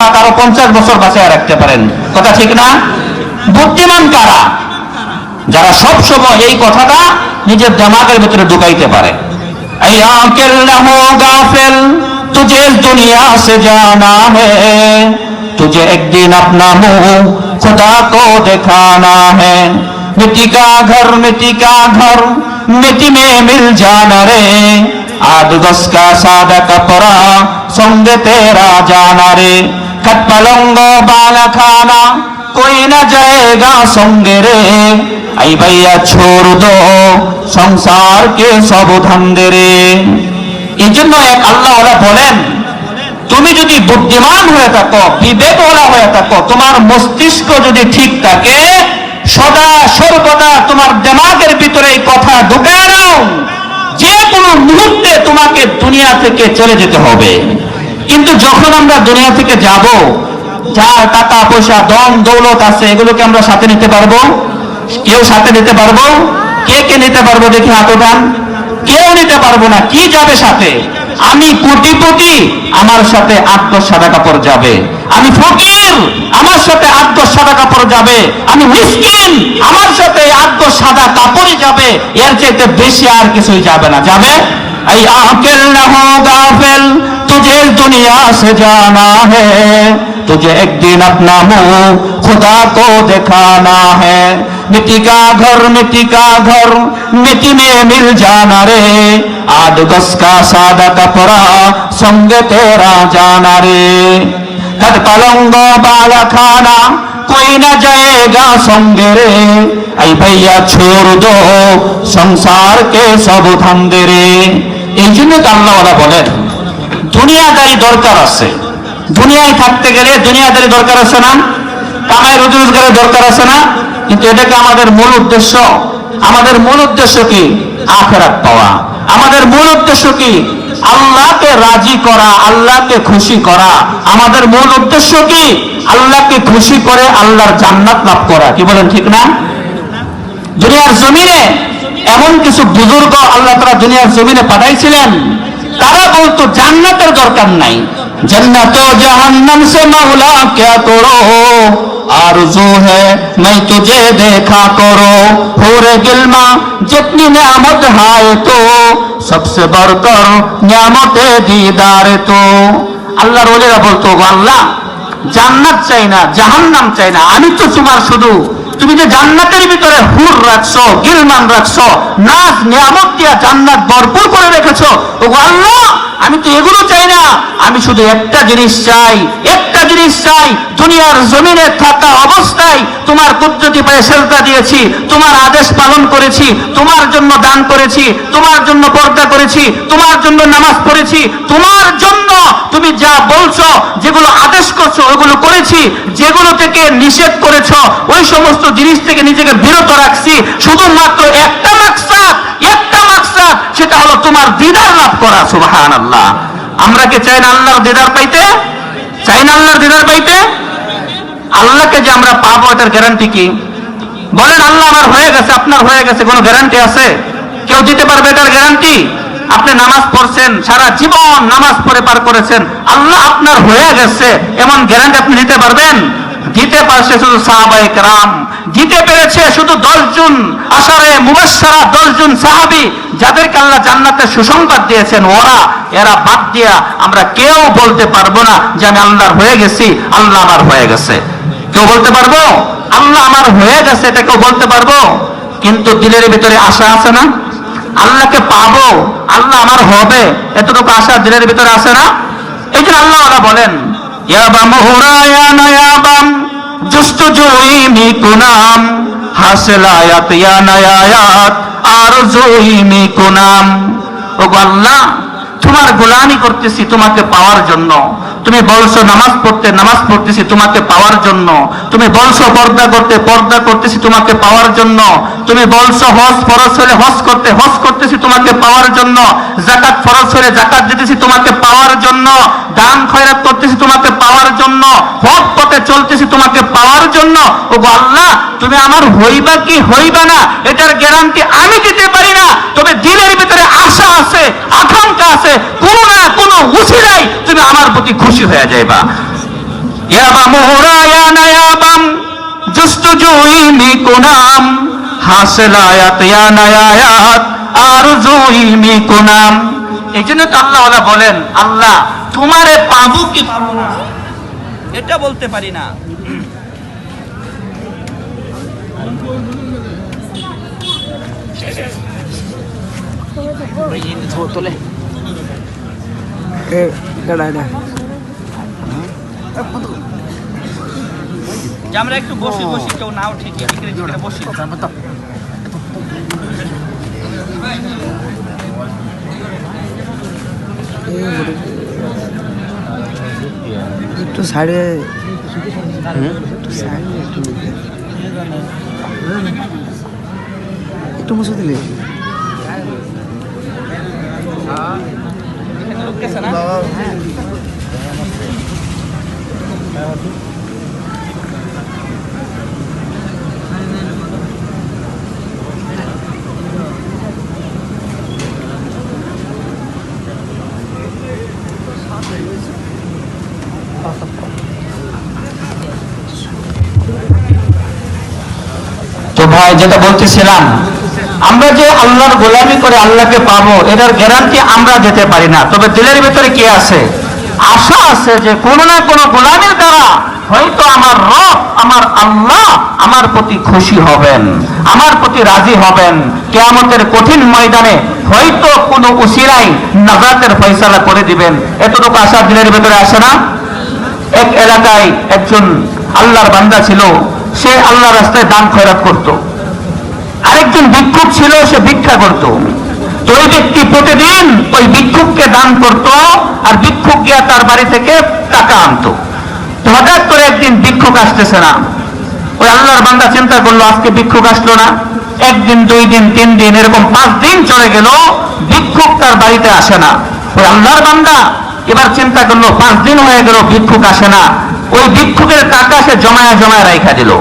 আরো পঞ্চাশ বছর বাঁচিয়ে রাখতে পারেন কথা ঠিক না বুদ্ধিমান কারা যারা সব সময় এই কথাটা নিজের দেমাগের ভিতরে ঢুকাইতে পারে এই আকেল না হো গাফেল তুঝে দুনিয়া সে জানা है तुझे एक दिन अपना मुंह खुदा को दिखाना है मिट्टी का घर मिट्टी का घर मिट्टी में मिल जाना रे आद गस का सादा कपड़ा संग तेरा जाना रे কপ্পালঙ্গ বালাখানা কই না জায়গা সঙ্গে রে? আই ভাইয়া ছোড় দো, সংসারকে সবধান দে রে। এই জন্য এক আল্লাহ বলেন, তুমি যদি বুদ্ধিমান হয়ে থাকো, বিবেকওয়ালা হয়ে থাকো, তোমার মস্তিষ্ক যদি ঠিক থাকে, সদা সর্বদা তোমার দেমাগের ভিতরে এই কথা ঢুকায় যে কোনো মুহূর্তে তোমাকে দুনিয়া থেকে চলে যেতে হবে। কিন্তু যখন আমরা দুনিয়া থেকে যাব, যার টাকা, পয়সা দম দৌলত আছে, এগুলোকে আমরা সাথে নিতে পারব? কেউ সাথে নিতে পারব? কে কে নিতে পারব দেখি হাত উঠান কেউ নিতে পারব না, কি যাবে সাথে? আমি কোটিপতি, আমার সাথে আট দশ সাদা কাপড় যাবে। আমি ফকির, আমার সাথে দশ সাদা কাপড় যাবে। আমি মিসকিন, আমার সাথে দশ সাদা কাপড়ই যাবে। এর চাইতে বেশি আর কিছুই যাবে না। যাবে? आखिर न गाफिल तुझे दुनिया से जाना है। तुझे एक दिन अपना मुँह खुदा को दिखाना है। मिट्टी का घर, मिट्टी का घर, मिट्टी में मिल जाना रे। आद गस का सादा कपड़ा, संग तेरा जाना रे। कद पलंगों बाला खाना कोई न जाएगा संगे रे आई भैया छोड़ दो संसार के सब धंधे रे এই জন্য তো আল্লাহ বলেন দুনিয়াদারি দরকার আছে দুনিয়ায় থাকতে গেলে দুনিয়াদারি দরকার আছে না কামাই রুজি রোজগারের দরকার আছে না কিন্তু এটাকে আমাদের মূল উদ্দেশ্য আমাদের মূল উদ্দেশ্য কি আখেরাত পাওয়া আমাদের মূল উদ্দেশ্য কি আল্লাহকে রাজি করা আল্লাহকে খুশি করা আমাদের মূল উদ্দেশ্য কি আল্লাহকে খুশি করে আল্লাহর জান্নাত লাভ করা কি বলেন ঠিক না দুনিয়ার জমিনে এমন কিছু বুজুর্গ আল্লাহ তারা দুনিয়ার জমিনে পাঠাইছিলেন তারা বলতো জান্নাতের দরকার নাই जन्नत जहन्नम से मौला क्या करो आरजू है मैं तुझे देखा करो पूरे गिलमा जितनी नियामत है तो सबसे बढ़कर नियामत दीदार तो আল্লাহ রোলেরা বলতো "গো আল্লাহ জান্নাত চাই না জাহান্নাম চাই না। আমি তো তোমার শুধু তুমি যে জান্নাতের ভিতরে হুর রাখছো, গিলমান রাখছো নাচ নিয়ামত দিয়া জান্নাত ভরপুর করে রেখেছো আল্লাহ, আমি তো এগুলো চাই না। আমি শুধু একটা জিনিস চাই, একটা জিনিস চাই, দুনিয়ার জমিনে থাকা অবস্থায় তোমার কুদরতি পায়ে সেজদা দিয়েছি, তোমার আদেশ পালন করেছি, তোমার জন্য দান করেছি, তোমার জন্য পর্দা করেছি, তোমার জন্য নামাজ পড়েছি, তোমার জন্য তুমি যা বলছো, যেগুলো আদেশ করছ, ওগুলো করেছি, যেগুলো থেকে নিষেধ করেছ, ওই সমস্ত জিনিস থেকে নিজেকে বিরত রাখছি, শুধুমাত্র একটা মাকসাদ একটা মাকসাদ, সেটা হলো তোমার দিদার লাভ করা সুবাহান আল্লাহ আমরা কি চাই না আল্লাহর দিদার পাইতে? চাই না আল্লাহর দিদার পাইতে? আল্লাহকে যে আমরা পাবো, এটার গ্যারান্টি কি? বলেন, আল্লাহ আমার হয়ে গেছে, আপনার হয়ে গেছে, কোনো গ্যারান্টি আছে? কেউ দিতে পারবে এটার গ্যারান্টি আপনি নামাজ পড়ছেন, সারা জীবন নামাজ পড়ে পার করেছেন, আল্লাহ আপনার হয়ে গেছে, এমন গ্যারান্টি আপনি দিতে পারবেন? দিতে পারছে শুধু সাহাবাই রাম দিতে পেরেছে শুধু দশজন আসারে মুবাসারা দশজন সাহাবি যাদেরকে আল্লাহ জান্নাতের সুসংবাদ দিয়েছেন। ওরা, এরা বাদ দিয়া আমরা কেউ বলতে পারব না যে আমি আল্লাহর হয়ে গেছি, আল্লাহ আমার হয়ে গেছে। কেউ বলতে পারব? আল্লাহ আমার হয়ে গেছে, এটা কেউ বলতে পারব? কিন্তু দিলের ভিতরে আশা আছে না? আল্লাহকে পাবো, আল্লাহ আমার হবে, এতটুকু আশা দিলের ভিতরে আছে না? এই জন্য আল্লাহ বলেন ইয়াবাম হুরায়ান ইয়াবাম জুস্তুজুই মিকুনাম হাসলায়াত ইয়া নায়ায়াত আরজুই মিকুনাম ও আল্লাহ, তোমার গোলামি করতেছি তোমাকে পাওয়ার জন্য। তুমি বলছো নামাজ পড়তে, নামাজ পড়তেছি তোমাকে পাওয়ার জন্য। তুমি বলছো পর্দা করতে, পর্দা করতেছি তোমাকে পাওয়ার জন্য। তুমি বলছো হজ ফরজ হলে হজ করতে, হজ করতেছি তোমাকে পাওয়ার জন্য। জাকাত ফরজ হলে জাকাত দিতেছি তোমাকে পাওয়ার জন্য। দান খয়রাত করতেছি তোমাকে পাওয়ার জন্য। হক পথে চলতেছি তোমাকে পাওয়ার জন্য। ও আল্লাহ, তুমি আমার হইবা কি হইবা না? এটার গ্যারান্টি আমি দিতে পারি না। তবে দিলের ভিতরে কোনো উচিরাই তুমি আমার প্রতি খুশি হয়ে যাইবা। ইয়াবামুরা নায়াবাম জুস্তুজুই মিকুনাম হাসলায়াত, ইয়া আরজুই মিকুনাম এই জন্য তো আল্লাহ ওলা বলেন, আল্লাহ, তোমারে পাবো কি পাবো না? এটা বলতে পারি না. যে আমরা একটু বসি বসি কেউ নাও ঠিক বসি। একটু সাইডে একটু সাইডে একটু মুছে তো ভাই যেটা বলতেছিলাম আমরা যে আল্লাহর গোলামি করে আল্লাহকে পাবো, এটার গ্যারান্টি আমরা যেতে পারি না। তবে দিলের ভিতরে কি আছে? আশা আছে যে কোনো না কোনো গোলামির দ্বারা হয়তো আমার রব, আমার আল্লাহ আমার প্রতি খুশি হবেন, আমার প্রতি রাজি হবেন। কেয়ামতের কঠিন ময়দানে হয়তো কোনো উসিরাই নাজাতের ফয়সালা করে দিবেন। এতটুকু আশা দিলের ভিতরে আসে না? এক এলাকায় একজন আল্লাহর বান্দা ছিল, সে আল্লাহ রাস্তায় দান খয়রাত করত। আরেকজন ভিক্ষুক ছিল, সে ভিক্ষা করত। তো ওই ব্যক্তি প্রতিদিন ওই ভিক্ষুককে দান করত আর ভিক্ষুক গিয়া তার বাড়ি থেকে টাকা আনতো। হঠাৎ করে একদিন ভিক্ষুক আসতেছে না। ওই আল্লাহর বান্দা চিন্তা করল, আজকে ভিক্ষুক আসলো না। একদিন, দুই দিন, তিন দিন, এরকম পাঁচ দিন চলে গেল, ভিক্ষুক তার বাড়িতে আসে না। ওই আল্লাহর বান্দা এবার চিন্তা করল, পাঁচ দিন হয়ে গেল ভিক্ষুক আসে না। ওই ভিক্ষুকের টাকা সে জমায়া জমায়া রাইখা দিল।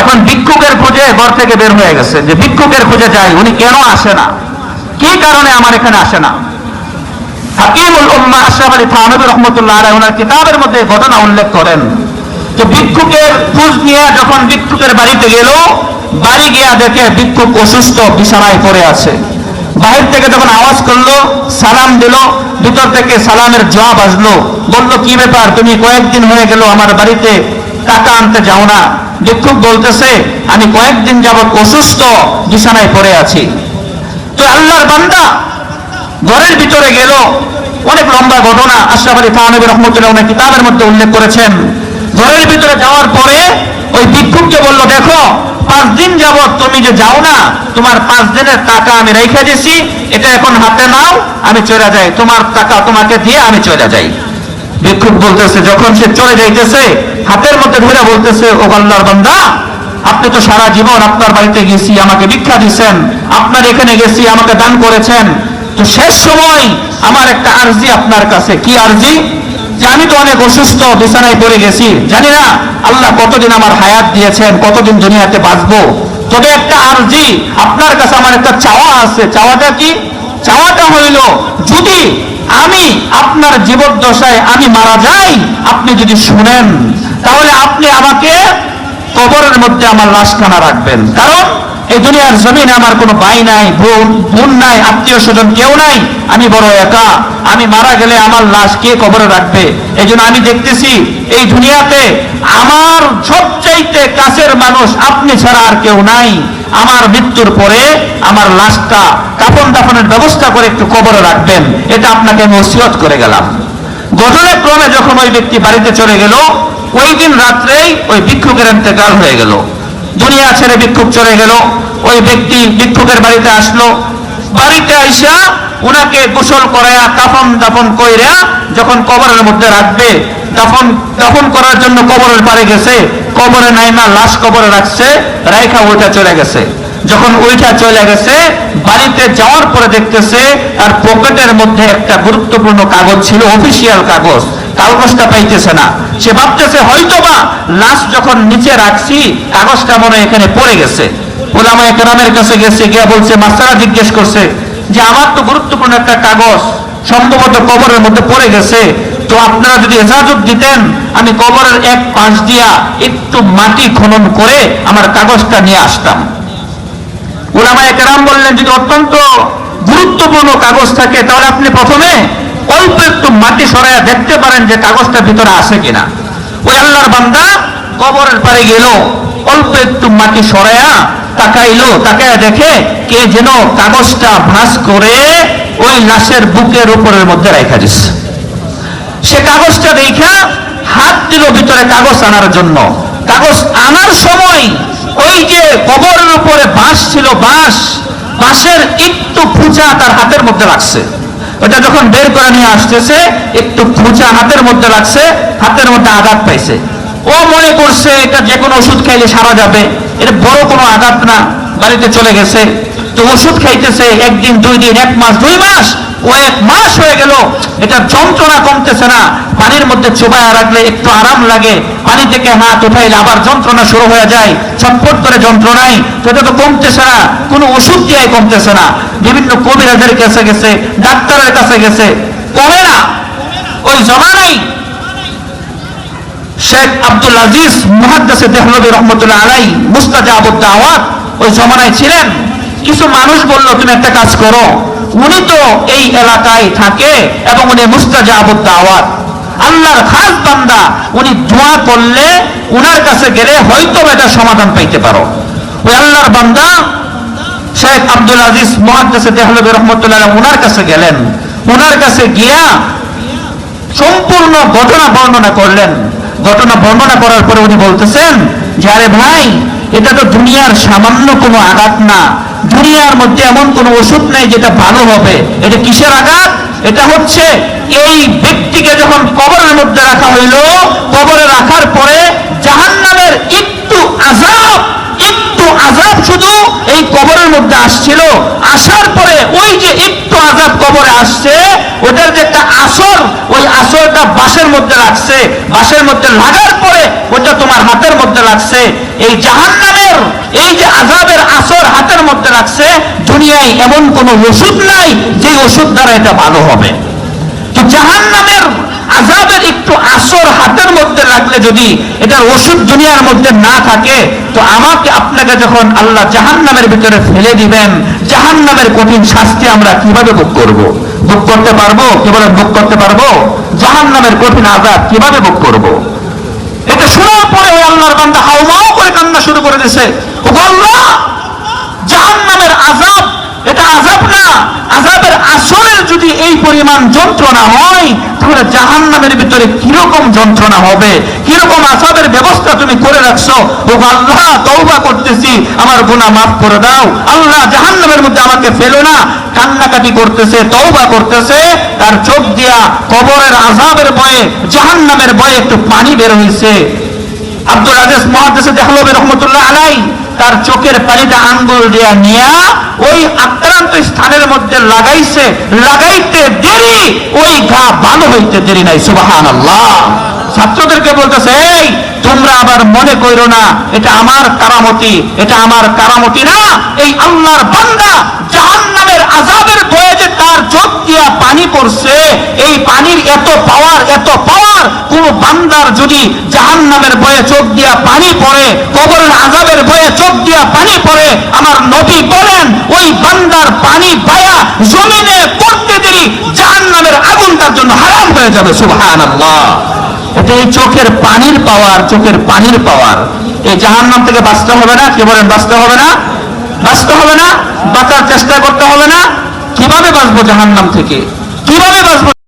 এখন ভিক্ষুকের খোঁজে ঘর থেকে বের হয়ে গেছে যে ভিক্ষুকের খোঁজে যাই, উনি কেন আসে না? কি কারণে আমার এখানে আসে না? হাকিমুল উম্মা আশরাফ আলী থানবী রহমতুল্লাহ আলাইহি ওনার কিতাবের মধ্যে ঘটনা উল্লেখ করেন যে ভিক্ষুকের খোঁজ নিয়ে যখন ভিক্ষুকের বাড়িতে গেল, বাড়ি গিয়া দেখে ভিক্ষুক অসুস্থ, বিছানায় পড়ে আছে। বাহির থেকে যখন আওয়াজ করল, সালাম দিল, ভিতর থেকে সালামের জবাব আসলো। বলল, কি ব্যাপার? তুমি কয়েকদিন হয়ে গেল আমার বাড়িতে টাকা আনতে যাও না। ভিক্ষুক বলতেছে, আমি কয়েকদিন যাবত অসুস্থ, বিছানায় পড়ে আছি। তো আল্লাহর বান্দা ঘরের ভিতরে গেল। অনেক লম্বা ঘটনা। আশরাফ আলী থানবী রহমতুল্লাহ উনি কিতাবের মধ্যে উল্লেখ করেছেন। ঘরের ভিতরে যাওয়ার পরে ওই ভিক্ষুককে বলল, দেখো, পাঁচ দিন যাবত তুমি যে যাও না, তোমার পাঁচ দিনের টাকা আমি রেখে দিছি, এটা এখন হাতে নাও, আমি চলে যাই। তোমার টাকা তোমাকে দিয়ে আমি চলে যাই। ভিক্ষুক বলতেছে, যখন সে চলে যাইতেছে, হাতের মধ্যে ধরে বলতেছে, ও আল্লাহর বান্দা, আপনি তো সারা জীবন আপনার বাড়িতে গেছি, আমাকে ভিক্ষা দিচ্ছেন আপনার এখানে গেছি, আমাকে দান করেছেন। তো শেষ সময় আমার একটা আরজি আপনার কাছে। কি আরজি? যে আমি তো অনেক অসুস্থ, বিছানায় পড়ে গেছি। জানি না আল্লাহ কতদিন আমার হায়াত দিয়েছেন, কতদিন দুনিয়াতে বাঁচবো। তবে একটা আরজি আপনার কাছে, আমার একটা চাওয়া আছে। চাওয়াটা কি? চাওয়াটা হইল, যদি আমি আপনার জীবদ্দশায় আমি মারা যাই, আপনি যদি শুনেন, তাহলে আপনি আমাকে কবরের মধ্যে আমার লাশখানা রাখবেন। কারণ এই দুনিয়ার জমিনে আমার কোনো ভাই নাই, বোন বোন নাই, আত্মীয় স্বজন কেউ নাই, আমি বড় একা। আমি মারা গেলে আমার লাশ কে কবরে রাখবে? এই আমি দেখতেছি এই দুনিয়াতে আমার সবচাইতে কাছের মানুষ আপনি ছাড়া আর কেউ নাই। আমার মৃত্যুর পরে আমার লাশটা কাপন দাফনের ব্যবস্থা করে একটু কবরে রাখবেন। এটা আপনাকে আমি ওসিয়ত করে গেলাম। ঘটনাক্রমে যখন ওই ব্যক্তি বাড়িতে চলে গেল, ওই দিন রাত্রেই ওই ভিক্ষুকের অন্তেকাল হয়ে গেল। দুনিয়া ছেড়ে ভিক্ষুক চলে গেল। ওই ব্যক্তি ভিক্ষুকের বাড়িতে আসলো। বাড়িতে আইসা উনাকে গোসল করায়া কাফন দাফন কইরা যখন কবরের মধ্যে রাখবে, দাফন দাফন করার জন্য কবরের পারে গেছে, কবরে নাইমা লাশ কবরে রাখছে, রাইখা ওইটা চলে গেছে। যখন ওইটা চলে গেছে, বাড়িতে যাওয়ার পরে দেখতেছে, তার পকেটের মধ্যে একটা গুরুত্বপূর্ণ কাগজ ছিল, অফিসিয়াল কাগজ। কাগজটা পাইতেছে না। সে ভাবতেছে, হয়তোবা লাশ যখন নিচে রাখছি, কাগজটা মনে এখানে পড়ে গেছে। ওলামা একরামের কাছে গেছে, গিয়া বলছে মাস্টারা জিজ্ঞেস করছে যে, আমার তো গুরুত্বপূর্ণ একটা কাগজ সম্ভবত কবরের মধ্যে পড়ে গেছে। তো আপনারা যদি এজাজত দিতেন, আমি কবরের এক পাশ দিয়া একটু মাটি খনন করে আমার কাগজটা নিয়ে আসতাম। ওলামা একরাম বললেন, যদি অত্যন্ত গুরুত্বপূর্ণ কাগজ থাকে, তাহলে আপনি প্রথমে অল্প একটু মাটি সরাইয়া দেখতে পারেন যে কাগজটা ভিতরে আছে কিনা। ওই আল্লাহর বান্দা কবরের পারে গেল, অল্প একটু মাটি সরাইয়া তাকাইলো, তাকাইয়া দেখে কে যেন কাগজটা ভাঁজ করে ওই লাশের বুকের উপরের মধ্যে রেখা দিচ্ছে সে কাগজটা দেখা হাত দিল ভিতরে কাগজ আনার জন্য। কাগজ আনার সময় ওই যে কবরের উপরে বাঁশ ছিল, বাঁশ, বাঁশের একটু খুঁচা তার হাতের মধ্যে লাগছে। ওটা যখন বের করে নিয়ে আসতেছে, একটু খুঁচা হাতের মধ্যে লাগছে, হাতের মধ্যে আঘাত পাইছে। ও মনে করছে এটা যে কোনো ওষুধ খাইলে সারা যাবে। এটা বড় কোনো আঘাত না বাড়িতে চলে গেছে। তো ওষুধ খাইতেছে, একদিন, দুই দিন, এক মাস, দুই মাস, ও এক মাস হয়ে গেল। এটা যন্ত্রণা কমতেছে না। পানির মধ্যে চোবায় রাখলে একটু আরাম লাগে। পানি থেকে হাত উঠাইলে আবার যন্ত্রণা শুরু হয়ে যায়। ছটফট করে যন্ত্রণায় তো এটা তো কমতেছে না। কোনো ওষুধ দিয়ে কমতেছে না। বিভিন্ন কবিরাজের কাছে গেছে, ডাক্তারের কাছে গেছে। কমে না। ওই জমা জমানাই শেখ আব্দুল আজিজ মুহাদ্দাসে দেহলবী রহমতুল্লাহ আলাই মুস্তাজা মুস্তাজাবুদ দাওয়াত ওই জমানায় ছিলেন। কিছু মানুষ বলল, তুমি একটা কাজ করো। উনি তো এই এলাকায় থাকে এবং উনি মুস্তাজা মুস্তাজাবুদ দাওয়াত আল্লাহর খাস বান্দা, উনি দোয়া করলে উনার কাছে গেলে হয়তো এটা সমাধান পাইতে পারো। ওই আল্লাহর বান্দা, শেখ আব্দুল আজিজ মুহাদ্দাসে দেহলবী রহমতুল্লাহ উনার কাছে গেলেন। উনার কাছে গিয়া সম্পূর্ণ ঘটনা বর্ণনা করলেন। ঘটনা বর্ণনা করার পরে উনি বলতেছেন যে, আরে ভাই, এটা তো দুনিয়ার সামান্য কোনো আঘাত না। দুনিয়ার মধ্যে এমন কোনো ওষুধ নেই যেটা ভালো হবে। এটা কিসের আঘাত? এটা হচ্ছে এই ব্যক্তিকে যখন কবরের মধ্যে রাখা হইল, কবরে রাখার পরে জাহান্নামের একটু আজাব একটু আজাব শুধু এই কবরের মধ্যে আসছিল। আসার পরে ওই যে একটু আজাব কবরে আসছে, ওটার যে একটা আসর, ওই আসরটা বাঁশের মধ্যে লাগছে বাঁশের মধ্যে লাগার পরে ওটা তোমার হাতের মধ্যে লাগছে এই জাহান্নামের, এই যে আজাবের আসর হাতের মধ্যে লাগছে দুনিয়ায় এমন কোনো ওষুধ নাই যে ওষুধ দ্বারা এটা ভালো হবে। জাহান্নামের আজাবের একটু আসর হাতের মধ্যে রাখলে যদি এটার ওষুধ দুনিয়ার মধ্যে না থাকে, তো আমাকে আপনাকে যখন আল্লাহ জাহান্নামের ভিতরে ফেলে দিবেন, জাহান্নামের কঠিন শাস্তি আমরা কীভাবে ভোগ করব? ভোগ করতে পারব? কীভাবে ভোগ করতে পারব? জাহান্নামের কঠিন আজাব কীভাবে ভোগ করব? এটা শোনার পরে ওই আল্লাহর বান্দা হাউমাও করে কান্না শুরু করে দিছে ও আল্লাহ, জাহান্নামের আজাব এটা আজাব না আজাবের আসরের যদি এই পরিমাণ যন্ত্রণা হয়, তাহলে জাহান্নামের ভিতরে কীরকম যন্ত্রণা হবে? কীরকম আজাবের ব্যবস্থা তুমি করে রাখছো? ও আল্লাহ, তওবা করতেছি। আমার গুণা মাফ করে দাও। আল্লাহ জাহান্নামের মধ্যে আমাকে ফেলো না। কান্নাকাটি করতেছে, তওবা করতেছে। তার চোখ দিয়া কবরের আজাবের ভয়ে, জাহান্নামের ভয়ে একটু পানি বের হয়েছে আব্দুল আজিজ মহাদেশে দেহলবী রহমতুল্লাহ আলাই তার চোখের পানিটা আঙ্গুল দিয়া নিয়া ওই আক্রান্ত স্থানের মধ্যে লাগাইছে, লাগাইতে দেরি, ওই ঘা ভালো হইতে দেরি নাই সুবাহান আল্লাহ ছাত্রদেরকে বলতেছে, এই, তোমরা আবার মনে কইরো না, এটা আমার কারামতি, এটা আমার কারামতি না। এই আল্লাহর বান্দা জাহান্নামের আজাবের ভয়ে যে তার চোখ দিয়া পানি পড়ছে, এই পানির এত পাওয়ার এত পাওয়ার, কোন বান্দার যদি চোখ দিয়া পানি পড়ে, কবরের আজাবের চোখ দিয়া পানি পড়ে, আমার নবী বলেন, ওই বান্দার পানি পায়া জমিনে পড়তে দেরি, জাহান্নামের আগুন তার জন্য হারাম হয়ে যাবে, সুবহানাল্লাহ। এটা এই চোখের পানির পাওয়ার, চোখের পানির পাওয়ার। এই জাহান নাম থেকে বাঁচতে হবে না, কে বলেন, বাঁচতে হবে না? বাঁচতে হবে না, বাঁচার চেষ্টা করতে হবে না। কীভাবে বাঁচবো জাহান নাম থেকে? কীভাবে বাঁচবো?